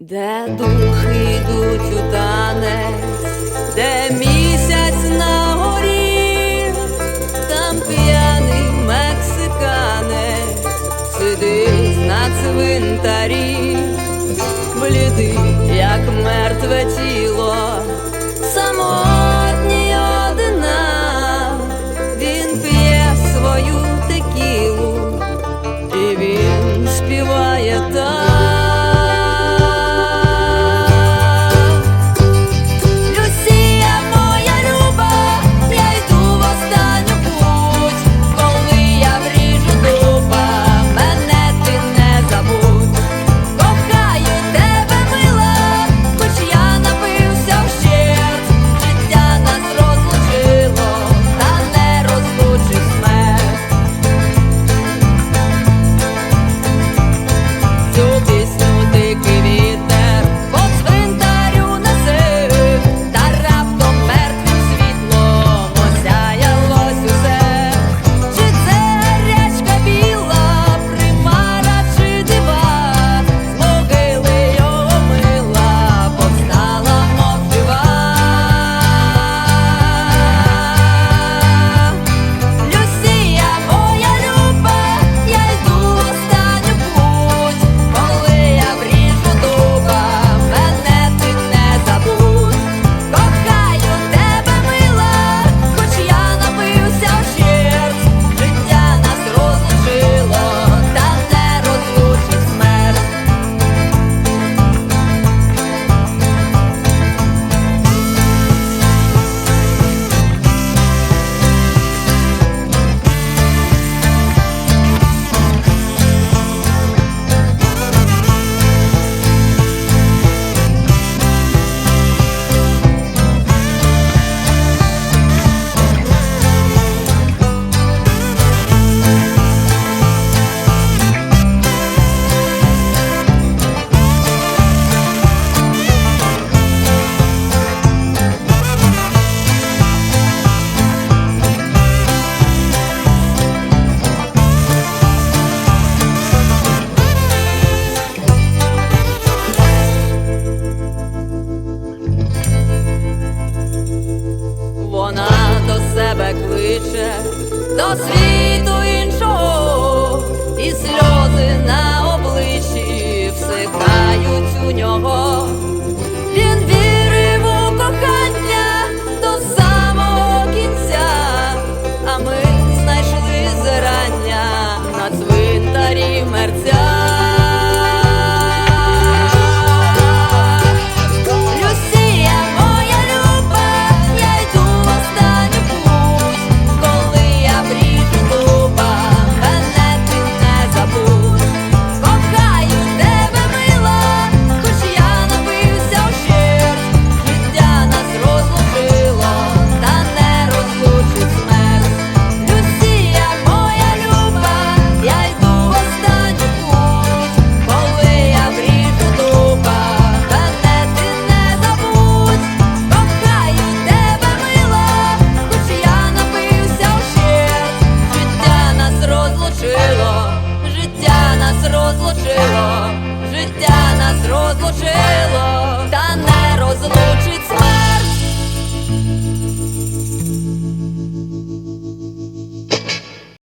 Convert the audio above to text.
Де духи йдуть у танець, де місяць кличе до світу іншого, і сльози на обличчі всихають у нього. Він вірив у кохання до самого кінця, а ми знайшли зирання на цвинтарі мерця. розлучило, життя нас розлучило.